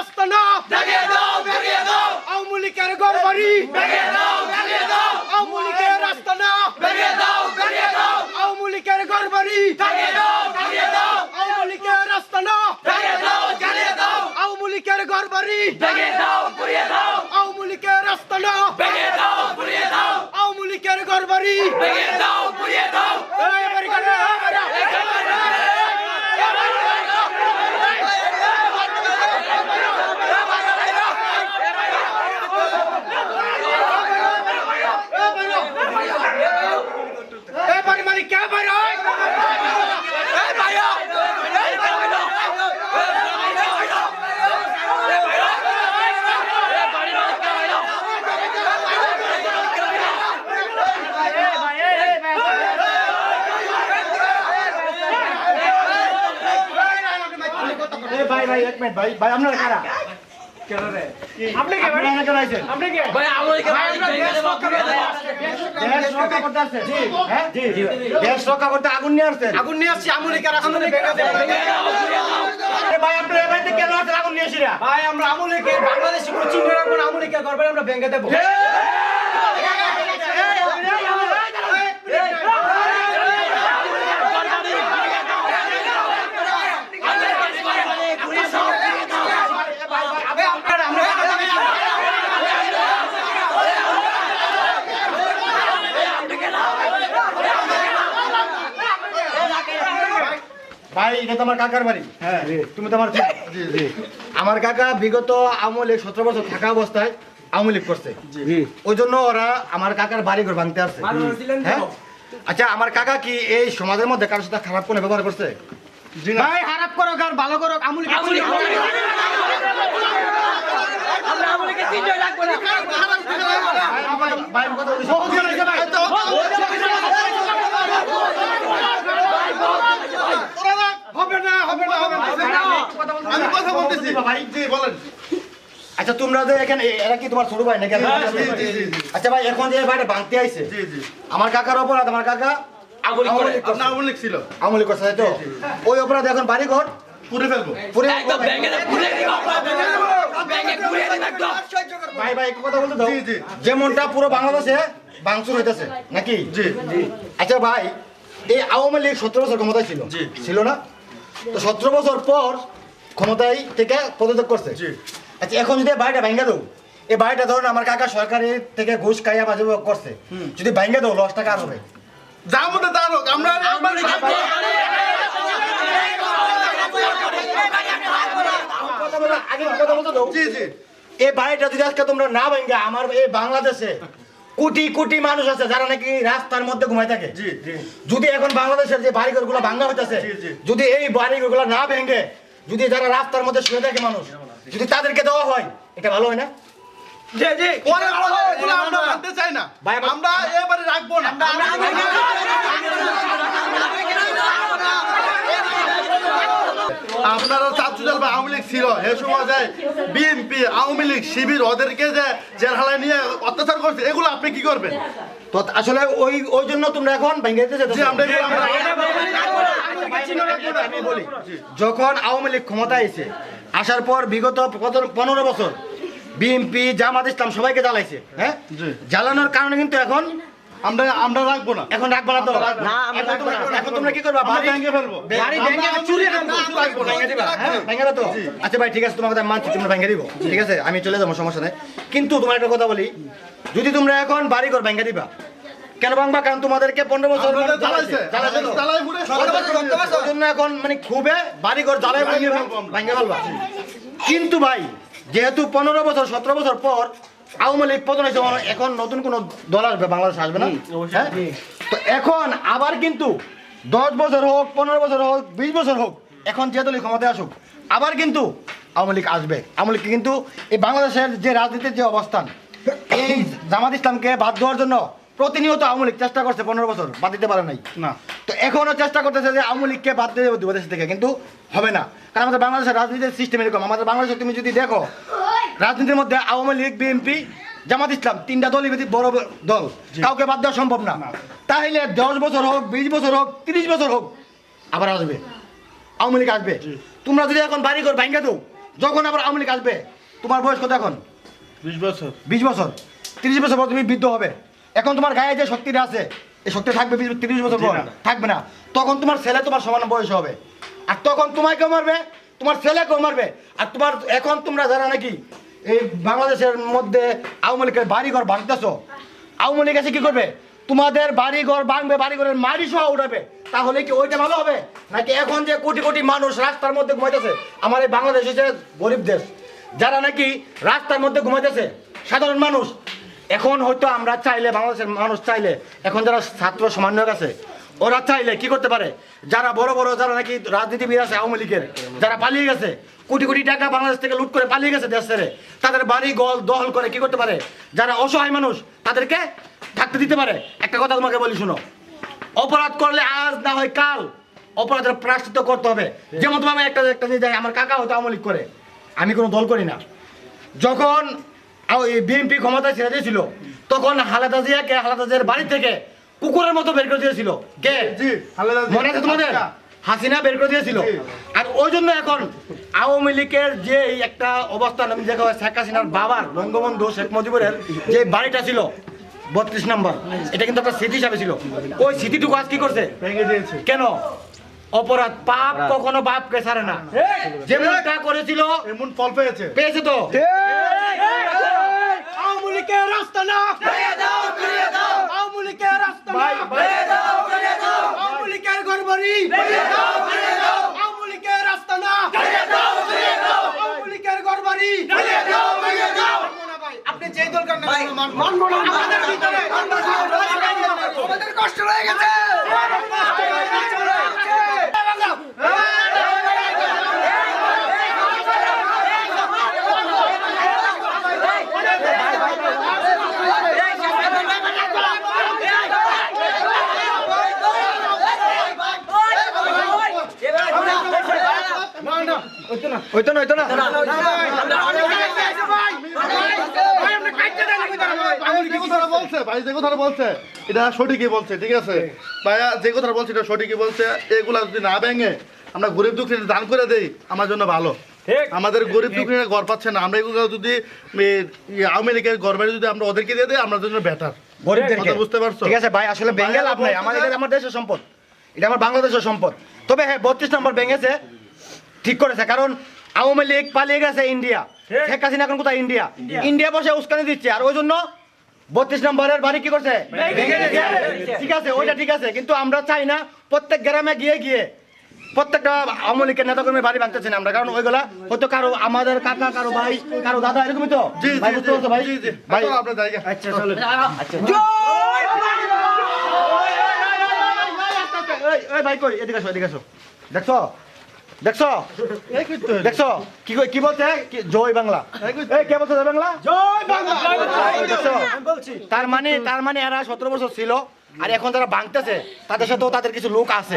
আস্তানা ভেঙে দাও ভেঙে দাও। আওয়ামী লীগের গড়বাড়ি। ভেঙে দাও ভেঙে দাও। আওয়ামী লীগের আস্তানা ভেঙে দাও ভেঙে দাও। আওয়ামী লীগের গড়বাড়ি। ভেঙে দাও ভেঙে দাও। আওয়ামী লীগের আস্তানা ভেঙে দাও জ্বালিয়ে দাও। আওয়ামী লীগের গড়বাড়ি। ভেঙে দাও পুড়িয়ে দাও। আওয়ামী লীগের আস্তানা ভেঙে দাও পুড়িয়ে দাও। আওয়ামী লীগের গড়বাড়ি। ভেঙে দাও এই আমেরিকানে, আমেরিকা। এই বাড়ি মালিক কে বাইরে হয়? এই ভাইয়া এই ভাইয়া এ ভাই ভাই এক মিনিট ভাই। ভাই আপনারা কারা? আপনি কে বাড়ি? আপনারা কেন আইছেন আপনি কে? ভাই আমাকে ভেঙে দেবো দেশ রক্ষা করতে আসছেন? হ্যাঁ? দেশ রক্ষা করতে আগুন নিয়ে আসছেন? আগুন নিয়ে আসছি আমুল ভাই আপনারা কেন আগুন নিয়ে এসেরা ভাই আমরা আমুল কে বাংলাদেশি কোনো চিহ্ন রাখব না আমুল লীগের গড়বাড়ি আমরা ভেঙে দেবো। ভাই এটা তো আমার কাকার বাড়ি? হ্যাঁ। তুমি তো আমার জি জি। আমার কাকা বিগত আওয়ামী লীগ সতেরো বছর থাকা অবস্থায় আওয়ামী লীগ করছে। ওই জন্য ওরা আমার কাকার বাড়ি ঘর ভাঙতে আসছে। হ্যাঁ? আচ্ছা আমার কাকা কি এই সমাজের মধ্যে কারোর সাথে খারাপ কোনো ব্যবহার করছে? জি না। ভাই খারাপ করো আর ভালো করো আমুল লীগ আমুল লীগ- আমরা আমলকে চিন্তা রাখব না ভাই কথা বলছি হবে না হবে না হবে না আমি বলেন। আচ্ছা তোমরা যে এখানে এরা কি তোমার ছোট ভাই নাকি আচ্ছা ভাই এখন যে বাড়িটা ভাঙতে আইছে আমার কাকার অপরাধ আমার কাকা আমলক ছিল? করছে তো? ওই অপরাধ এখন বাড়ি ঘর পুড়ে ফেলব। পুড়ে একদম ভেঙে দেবো পুড়িয়ে দেবো ভেঙে পুড়িয়ে একদম। ভাই ভাই কথা বলতে দাও। যেমনটা পুরো বাংলাদেশে ভাঙচুর হইতেছে নাকি? জি আচ্ছা ভাই এই আওয়ামী লীগ সতেরো বছর ক্ষমতায় ছিল। ছিল না? তো সতেরো বছর পর ক্ষমতায় থেকে পদত্যাগ করছে। আচ্ছা এখন যদি বাড়িটা ভেঙে দাও এই বাড়িটা ধরুন আমার কাকা সরকারি থেকে ঘুষ খাইয়া মাঝে করছে। যদি ভেঙে দাও লস টাকা আর হবে। যার মধ্যে তার হোক আমরা আগে কথা বলতে দাও জি জি। এই বাড়িটা যদি আজকে তোমরা না ভেঙে আমার এই বাংলাদেশে কোটি কোটি মানুষ আছে যারা নাকি রাস্তার মধ্যে ঘুমাই থাকে। জি জি। যদি এখন বাংলাদেশের যে বাড়িঘরগুলো ভাঙ্গা হইতেছে জি, জি। যদি এই বাড়িঘরগুলো না ভেঙে যদি যারা রাস্তার মধ্যে শুয়ে থাকে মানুষ যদি তাদেরকে দেওয়া হয় এটা ভালো হয় না? জি জি। পরের এগুলো আমরা মানতে চাই না। আমরা এবারে রাখব না। আপনারা চাচুজাল বা আওয়ামী লীগ ছিল এ সময় যে বিএনপি আওয়ামী লীগ শিবির ওদেরকে যে জেলখানায় নিয়ে অত্যাচার করছে এগুলো আপনি কি করবেন? তো আসলে ওই ওই জন্য তোমরা এখন ভেঙে দিতে জি আমরা বলি যখন আওয়ামী লীগ ক্ষমতায় এসে আসার পর বিগত পনেরো বছর বিএনপি জামাত ইসলাম সবাইকে জ্বালাইছে হ্যাঁ? জ্বালানোর কারণে কিন্তু এখন আমরা আমরা রাখব না। এখন রাখব না তো। না, এখন তোমরা- এখন তোমরা কি করবা? বাড়ি ভেঙে ফেলব। বাড়ি ভেঙে চুরি রাখব ভেঙে দিবা হ্যাঁ? ভেঙে তো। আচ্ছা ভাই ঠিক আছে তোমার কথা আমি মানছি তোমরা ভেঙে দিব। ঠিক আছে? আমি চলে যাব সমস্যা নেই। কিন্তু তোমার একটা কথা বলি যদি তোমরা এখন বাড়ি ঘর ভেঙে দিবা কেন ভাঙবা? কারণ তোমাদেরকে পনেরো বছর এখন মানে খুবই বাড়ি ঘর জ্বালাই ভেঙে ফেলবা কিন্তু ভাই যেহেতু পনেরো বছর সতেরো বছর পর আওয়ামী লীগ পতন হয়েছে এখন নতুন কোন দল আসবে? বাংলাদেশ আসবে না? হ্যাঁ? তো এখন আবার কিন্তু দশ বছর হোক পনেরো বছর হোক বিশ বছর হোক এখন যে দলই ক্ষমতায় আসুক আবার কিন্তু আওয়ামী লীগ আসবে। আওয়ামী লীগ কিন্তু এই বাংলাদেশের যে রাজনীতির যে অবস্থান এই জামাত ইসলামকে বাদ দেওয়ার জন্য প্রতিনিয়ত আওয়ামী লীগ চেষ্টা করছে পনেরো বছর বাদ দিতে পারে নাই। না। তো এখনও চেষ্টা করতেছে যে আওয়ামী লীগকে বাদ দিয়ে দেবো দেশ থেকে কিন্তু হবে না। কারণ আমাদের বাংলাদেশের রাজনীতির সিস্টেম এরকম। আমাদের বাংলাদেশে তুমি যদি দেখো রাজনীতির মধ্যে আওয়ামী লীগ বিএনপি জামাত ইসলাম তিনটা দলই বড় বড় দল। কাউকে বাদ দেওয়া সম্ভব না। তাহলে দশ বছর হোক বিশ বছর হোক তিরিশ বছর হোক আবার আসবে। আওয়ামী লীগ আসবে। তোমরা যদি এখন বাড়ি ঘর ভাঙ্গা দাও যখন আবার আওয়ামী লীগ আসবে তোমার বয়স কত এখন? বিশ বছর। বিশ বছর। তিরিশ বছর পর তুমি বৃদ্ধ হবে। এখন তোমার গায়ে যে শক্তিটা আছে এই শক্তি থাকবে তিরিশ বছর পর। থাকবে না। তখন তোমার ছেলে তোমার সমান বয়স হবে। আর তখন তোমাকেও মারবে তোমার ছেলেকেও মারবে। আর তোমার এখন তোমরা যারা নাকি এই বাংলাদেশের মধ্যে আওয়ামী লীগের বাড়িঘর ভাঙতেছো আওয়ামী লীগ এসে কি করবে? তোমাদের বাড়িঘর ভাঙবে বাড়িঘরের মারি সহ উঠাবে তাহলে কি ওইটা ভালো হবে? নাকি এখন যে কোটি কোটি মানুষ রাস্তার মধ্যে ঘুমাইতেছে আমার এই বাংলাদেশ হচ্ছে গরিব দেশ। যারা নাকি রাস্তার মধ্যে ঘুমাইতেছে সাধারণ মানুষ এখন হয়তো আমরা চাইলে বাংলাদেশের মানুষ চাইলে এখন যারা ছাত্র সমন্বয়ক আছে ওরা চাইলে কি করতে পারে? যারা বড় বড় যারা নাকি রাজনীতিবিদ আছে আওয়ামী লীগের যারা পালিয়ে গেছে কোটি কোটি টাকা বাংলাদেশ থেকে লুট করে পালিয়ে গেছে দেশ ছেড়ে তাদের বাড়ি গল দহল করে কি করতে পারে? যারা অসহায় মানুষ তাদেরকে থাকতে দিতে পারে। একটা কথা তোমাকে বলি শুনো। অপরাধ করলে আজ না হয় কাল অপরাধের প্রায়শ্চিত্ত করতে হবে। যেমন তোমার একটা একটা জিনিস জানি, আমার কাকা হয়তো আওয়ামী লীগ করে আমি কোনো দল করি না। যখন বিএনপি ক্ষমতায় ছেড়ে দিয়েছিল। তখন হালাদা জিয়াকে হালাদা জিয়ার বাড়ি থেকে কুকুরের মতো বের করে দিয়েছিল। কে। মনে আছে তোমাদের? হাসিনা বের করে দিয়েছিল। আর ওই জন্য এখন আওয়ামী লীগের যে একটা অবস্থান আমি দেখা শেখ হাসিনার বাবার বঙ্গবন্ধু শেখ মুজিবুরের যে বাড়িটা ছিল বত্রিশ নম্বর এটা কিন্তু একটা স্মৃতি হিসাবে ছিল। ওই স্মৃতিটুকু আজ কি করছে? কেন? অপরাধ পাপ কখনো বাপকে ছাড়ে না। যেমনটা করেছিল এমন ফল পেয়েছে। পেয়েছে তো? লীগের রাস্তা না আওয়ামী লীগের রাস্তা না আওয়ামী লীগের ঘরবাড়ি আওয়ামী লীগের রাস্তা না আওয়ামী লীগের ঘরবাড়ি আপনি যেই দল করেন না কেন, মান- মানবো না আমাদের ভিতরে আমাদের কষ্ট হয়ে গেছে হইতো না হইতো না ভাই যে কথাটা বলছে ভাই যে কথাটা বলছে এটা সঠিকই বলছে ঠিক আছে ভাইয়া যে কথাটা বলছে এটা সঠিকই বলছে এগুলা যদি না ভেঙে আমরা গরিব দুঃখী দান করে দেই আমার জন্য ভালো আমাদের গরিব দুঃখীরা ঘর পাচ্ছে না আমরা এগুলো যদি ইয়ে, আওয়ামী লীগের বাড়ি যদি আমরা ওদেরকে দিয়ে দিই আমরা জন্য বেটার গরিবদেরকে বুঝতে পারছ? ঠিক আছে ভাই আসলে বেঙ্গল লাভ নাই আমাদের আমার দেশের সম্পদ এটা আমার বাংলাদেশের সম্পদ তবে হ্যাঁ বত্রিশ নম্বর ভেঙেছে ঠিক করেছে কারণ আওয়ামী লীগ পালিয়ে গেছে ইন্ডিয়া শেখ হাসিনা এখন কোথায় ইন্ডিয়া ইন্ডিয়া বসে উস্কানি দিচ্ছে আর ওই জন্য বত্রিশ নম্বরের বাড়ি কি করছে ঠিক আছে ওইটা ঠিক আছে কিন্তু আমরা চাই না প্রত্যেক গ্রামে গিয়ে গিয়ে প্রত্যেকটা আওয়ামী লীগের নেতা কর্মী বাড়ি ভাঙতেছি না আমরা কারণ ওইগুলা হয়তো কারও আমাদের কাকা কারও ভাই কারও দাদা এরকমই তো ভাই বুঝতে পারছ ভাই ভাই আপনার আচ্ছা চলো ভাই কই এদিকে আসো এদিকে আসো দেখছ দেখছ। দেখছ? কি কই কি বলছে? জয় বাংলা। এই কে বলছে জয় বাংলা? জয় বাংলা! তার মানে তার মানে এরা সতেরো বছর ছিল আর এখন যারা ভাঙতেছে। তাদের সাথেও তাদের কিছু লোক আছে।